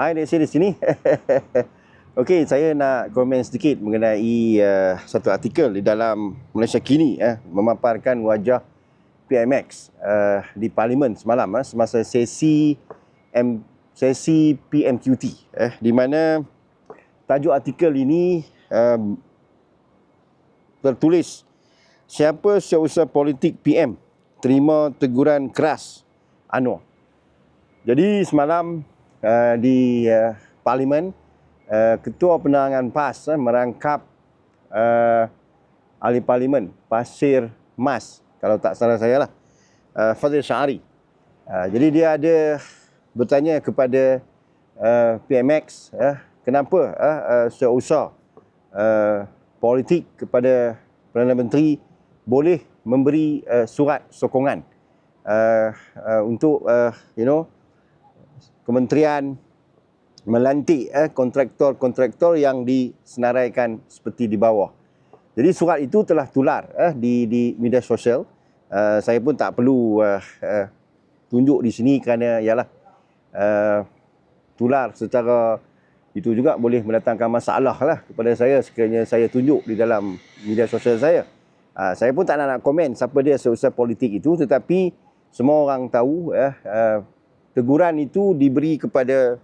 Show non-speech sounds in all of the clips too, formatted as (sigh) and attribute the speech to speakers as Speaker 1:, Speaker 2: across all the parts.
Speaker 1: Hai, Desi di sini. (laughs) Okey, saya nak komen sedikit mengenai uh, satu artikel di dalam Malaysia Kini eh, memaparkan wajah PMX uh, di Parlimen semalam eh, semasa sesi M, sesi PMQT eh, di mana tajuk artikel ini uh, tertulis siapa seusaha politik PM terima teguran keras Anwar. Jadi semalam uh, di uh, Parlimen uh, Ketua Penerangan PAS uh, merangkap uh, ahli Parlimen Pasir Mas kalau tak salah saya lah uh, Fazil Syari. Uh, jadi dia ada bertanya kepada uh, PMX uh, kenapa uh, uh, seusaha uh, politik kepada Perdana Menteri boleh memberi uh, surat sokongan uh, uh, untuk uh, you know kementerian melantik eh, kontraktor-kontraktor yang disenaraikan seperti di bawah. Jadi surat itu telah tular eh, di di media sosial. Uh, saya pun tak perlu uh, uh, tunjuk di sini kerana ialah uh, tular secara itu juga boleh mendatangkan masalah lah kepada saya sekiranya saya tunjuk di dalam media sosial saya. Uh, saya pun tak nak, nak komen siapa dia seusaha politik itu tetapi semua orang tahu eh, uh, teguran itu diberi kepada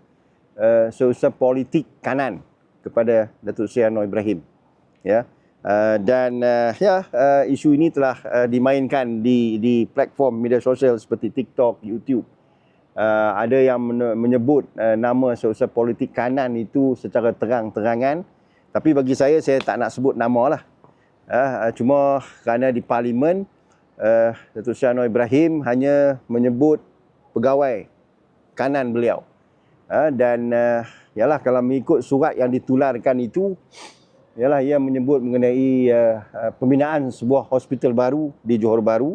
Speaker 1: uh, seusaha politik kanan kepada Datuk Seri Anwar Ibrahim. Ya. Uh, dan uh, ya uh, isu ini telah uh, dimainkan di di platform media sosial seperti TikTok, YouTube. Uh, ada yang menyebut uh, nama seusaha politik kanan itu secara terang-terangan. Tapi bagi saya saya tak nak sebut nama lah. Uh, cuma kerana di parlimen uh, Datuk Seri Anwar Ibrahim hanya menyebut pegawai kanan beliau. Uh, dan uh, yalah kalau mengikut surat yang ditularkan itu yalah ia menyebut mengenai uh, uh, pembinaan sebuah hospital baru di Johor Bahru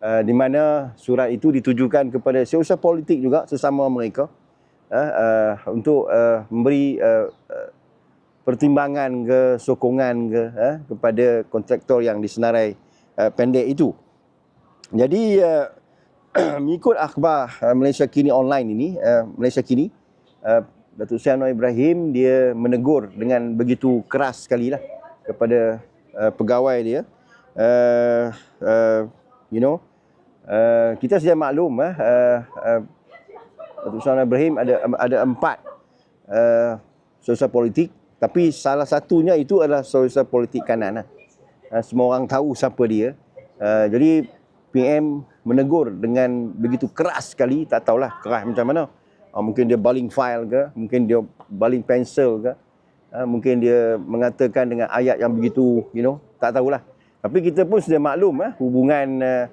Speaker 1: uh, di mana surat itu ditujukan kepada seusaha politik juga sesama mereka uh, uh, untuk uh, memberi uh, uh, pertimbangan ke sokongan ke uh, kepada kontraktor yang disenarai uh, pendek itu. Jadi uh, (clears throat) mengikut akhbar uh, Malaysia Kini online ini, uh, Malaysia Kini, uh, Datuk Seri Anwar Ibrahim dia menegur dengan begitu keras sekali lah kepada pegawai dia. You know, kita sedia maklum uh, Datuk Seri Anwar Ibrahim ada ada empat sosial politik tapi salah satunya itu adalah sosial politik kanan. Lah. Semua orang tahu siapa dia. Uh, jadi PM menegur dengan begitu keras sekali, tak tahulah keras macam mana. Uh, mungkin dia baling file ke, mungkin dia baling pensel ke, uh, mungkin dia mengatakan dengan ayat yang begitu, you know, tak tahulah. Tapi kita pun sudah maklum uh, hubungan uh,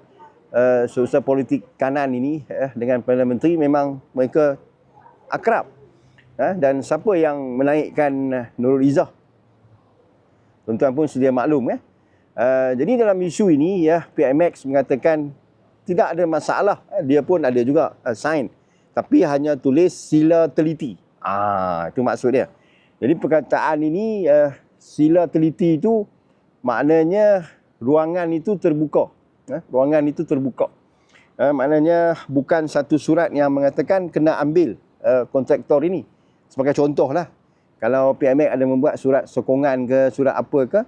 Speaker 1: uh, sosial politik kanan ini uh, dengan Perdana Menteri memang mereka akrab. Uh, dan siapa yang menaikkan uh, Nurul Izzah? Tuan-tuan pun sedia maklum ya. Uh, jadi dalam isu ini ya PMX mengatakan tidak ada masalah. Eh, dia pun ada juga uh, sign. Tapi hanya tulis sila teliti. Ah, itu maksud dia. Jadi perkataan ini uh, sila teliti itu maknanya ruangan itu terbuka. Uh, ruangan itu terbuka. Uh, maknanya bukan satu surat yang mengatakan kena ambil uh, kontraktor ini. Sebagai contoh lah. Kalau PMX ada membuat surat sokongan ke surat apa ke,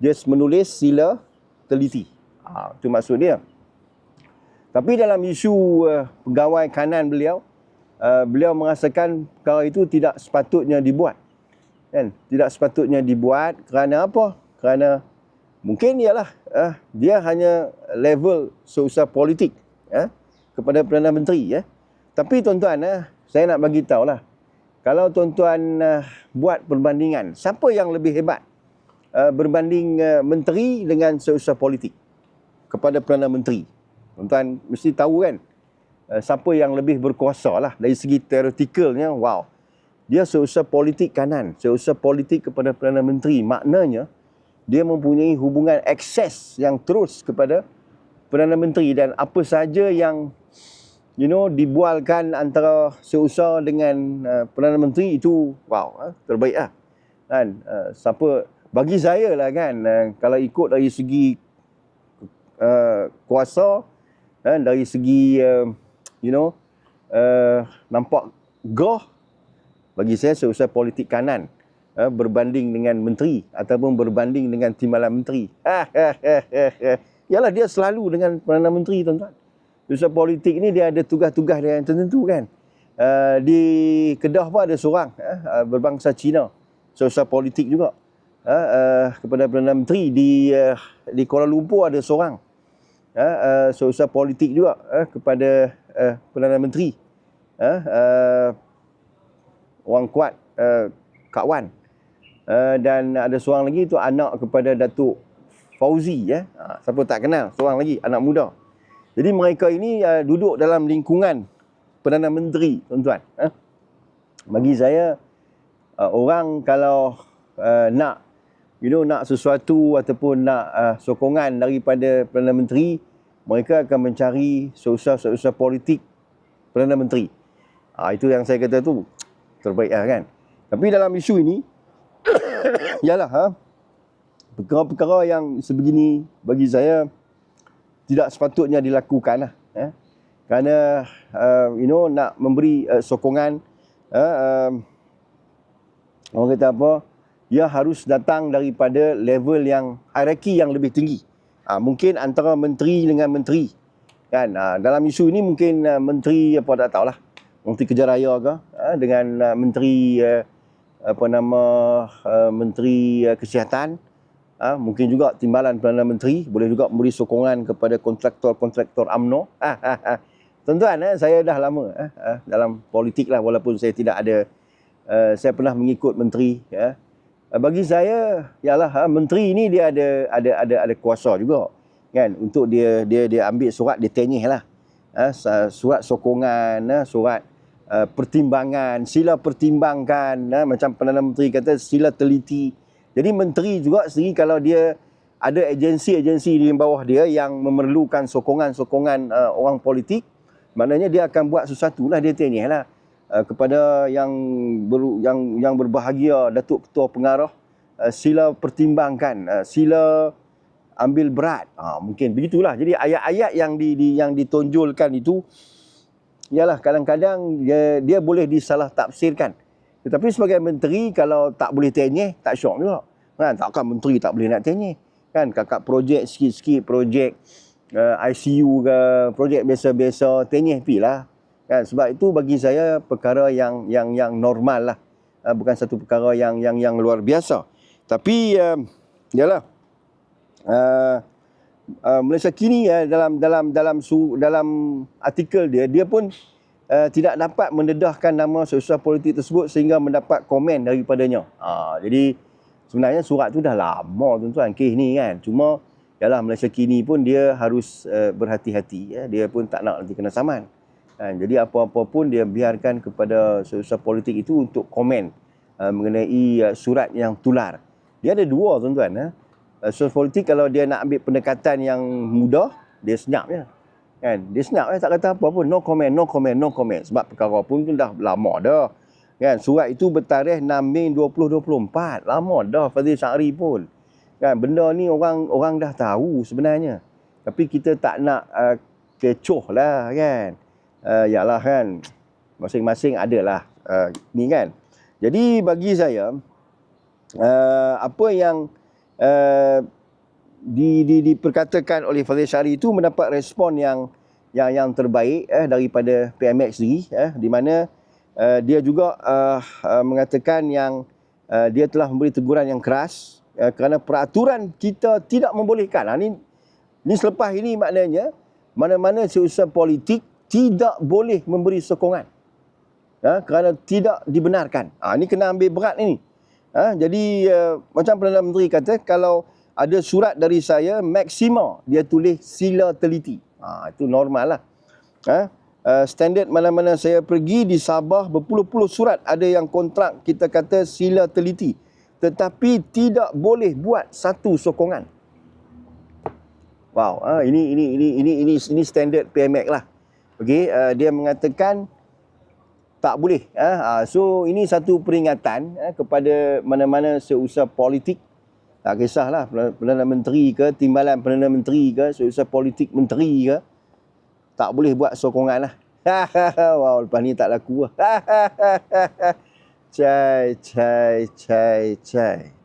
Speaker 1: dia menulis sila teliti. Ah, itu maksud dia. Tapi dalam isu uh, pegawai kanan beliau, uh, beliau merasakan perkara itu tidak sepatutnya dibuat. Kan? Tidak sepatutnya dibuat kerana apa? Kerana mungkin ialah uh, dia hanya level sosial politik uh, kepada Perdana Menteri. Uh. Tapi tuan-tuan, uh, saya nak bagi tahu lah. Kalau tuan-tuan uh, buat perbandingan, siapa yang lebih hebat uh, berbanding uh, menteri dengan sosial politik kepada Perdana Menteri? Tuan-tuan mesti tahu kan uh, siapa yang lebih berkuasa lah dari segi teoretikalnya. Wow. Dia seusaha politik kanan, seusaha politik kepada Perdana Menteri. Maknanya dia mempunyai hubungan akses yang terus kepada Perdana Menteri dan apa saja yang you know dibualkan antara seusaha dengan uh, Perdana Menteri itu wow uh, terbaik lah. Kan uh, siapa bagi saya lah kan uh, kalau ikut dari segi uh, kuasa eh, dari segi uh, you know uh, nampak goh bagi saya seusaha politik kanan uh, berbanding dengan menteri ataupun berbanding dengan timbalan menteri. (laughs) Yalah dia selalu dengan Perdana Menteri tuan-tuan. Seusaha politik ni dia ada tugas-tugas yang tertentu kan. Uh, di Kedah pun ada seorang uh, berbangsa Cina. Seusaha politik juga. Uh, uh, kepada Perdana Menteri di uh, di Kuala Lumpur ada seorang. Uh, uh, seusaha politik juga uh, kepada uh, Perdana Menteri. Uh, uh, orang kuat uh, Kak Wan. Uh, dan ada seorang lagi tu anak kepada Datuk Fauzi ya. Uh, siapa tak kenal, seorang lagi anak muda. Jadi mereka ini uh, duduk dalam lingkungan Perdana Menteri, tuan-tuan. Uh. Bagi saya uh, orang kalau uh, nak you know nak sesuatu ataupun nak uh, sokongan daripada Perdana Menteri, mereka akan mencari sosial-sosial politik Perdana Menteri. Uh, itu yang saya kata tu terbaik lah kan. Tapi dalam isu ini, (coughs) yalah ha, perkara-perkara yang sebegini bagi saya tidak sepatutnya dilakukan lah. Eh. Kerana, uh, you know, nak memberi uh, sokongan, uh, um, orang kata apa, ia harus datang daripada level yang hierarki yang lebih tinggi. Uh, mungkin antara menteri dengan menteri. Kan? Uh, dalam isu ini mungkin uh, menteri apa tak tahulah. Menteri Kerja Raya ke uh, dengan uh, menteri uh, apa nama uh, menteri uh, kesihatan uh, mungkin juga timbalan Perdana Menteri boleh juga memberi sokongan kepada kontraktor-kontraktor AMNO. Tuan-tuan, uh, saya dah lama uh, dalam politik lah walaupun saya tidak ada uh, saya pernah mengikut menteri ya. Uh, bagi saya ialah uh, menteri ini dia ada ada ada ada kuasa juga kan untuk dia dia dia ambil surat dia tenyih lah. Uh, surat sokongan, uh, surat uh, pertimbangan, sila pertimbangkan, uh, macam Perdana Menteri kata sila teliti. Jadi menteri juga sendiri kalau dia ada agensi-agensi di bawah dia yang memerlukan sokongan-sokongan uh, orang politik, maknanya dia akan buat sesuatu lah, dia tanya lah uh, kepada yang ber, yang yang berbahagia, Datuk Ketua Pengarah, uh, sila pertimbangkan, uh, sila ambil berat. Uh, mungkin begitulah. Jadi ayat-ayat yang di, di yang ditonjolkan itu ialah kadang-kadang dia, dia boleh disalah tafsirkan. Tetapi sebagai menteri kalau tak boleh tanya, tak syok juga. Kan takkan menteri tak boleh nak tanya. Kan kakak projek sikit-sikit projek uh, ICU ke projek biasa-biasa tanya pi lah. Kan sebab itu bagi saya perkara yang yang yang normal lah. Uh, bukan satu perkara yang yang yang luar biasa. Tapi uh, yalah uh, uh, Malaysia kini uh, dalam dalam dalam su, dalam artikel dia dia pun uh, tidak dapat mendedahkan nama sosial politik tersebut sehingga mendapat komen daripadanya. Uh, jadi sebenarnya surat tu dah lama tuan-tuan kes ni kan. Cuma yalah Malaysia kini pun dia harus uh, berhati-hati ya. Dia pun tak nak nanti kena saman. Kan? Jadi apa-apa pun dia biarkan kepada sosial politik itu untuk komen uh, mengenai uh, surat yang tular. Dia ada dua tuan-tuan. Uh uh, sosial politik kalau dia nak ambil pendekatan yang mudah, dia senyap je. Kan? Dia senyap je, tak kata apa pun. No comment, no comment, no comment. Sebab perkara pun tu dah lama dah. Kan? Surat itu bertarikh 6 Mei 2024. Lama dah Fadil Syahri pun. Kan? Benda ni orang orang dah tahu sebenarnya. Tapi kita tak nak uh, kecoh lah kan. Uh, yalah kan. Masing-masing adalah uh, ni kan. Jadi bagi saya, uh, apa yang uh, di, di, diperkatakan oleh Fazil Syari itu mendapat respon yang yang yang terbaik eh, daripada PMX sendiri eh, di mana uh, dia juga uh, uh, mengatakan yang uh, dia telah memberi teguran yang keras uh, kerana peraturan kita tidak membolehkan. Ha, selepas ini maknanya mana-mana seusaha politik tidak boleh memberi sokongan. Ha, kerana tidak dibenarkan. Ha, ini kena ambil berat ini. Ha, jadi uh, macam Perdana Menteri kata kalau ada surat dari saya maksima dia tulis sila teliti. Ha, itu normal lah. Ha, uh, standard mana-mana saya pergi di Sabah berpuluh-puluh surat ada yang kontrak kita kata sila teliti. Tetapi tidak boleh buat satu sokongan. Wow, ha, ini ini ini ini ini ini standard PMX lah. Okey, uh, dia mengatakan tak boleh. Ha? So ini satu peringatan ha, kepada mana-mana seusaha politik. Tak kisahlah Perdana Menteri ke, timbalan Perdana Menteri ke, seusaha politik menteri ke. Tak boleh buat sokongan lah. (laughs) wow, lepas ni tak laku lah. Cai, cai, cai, cai.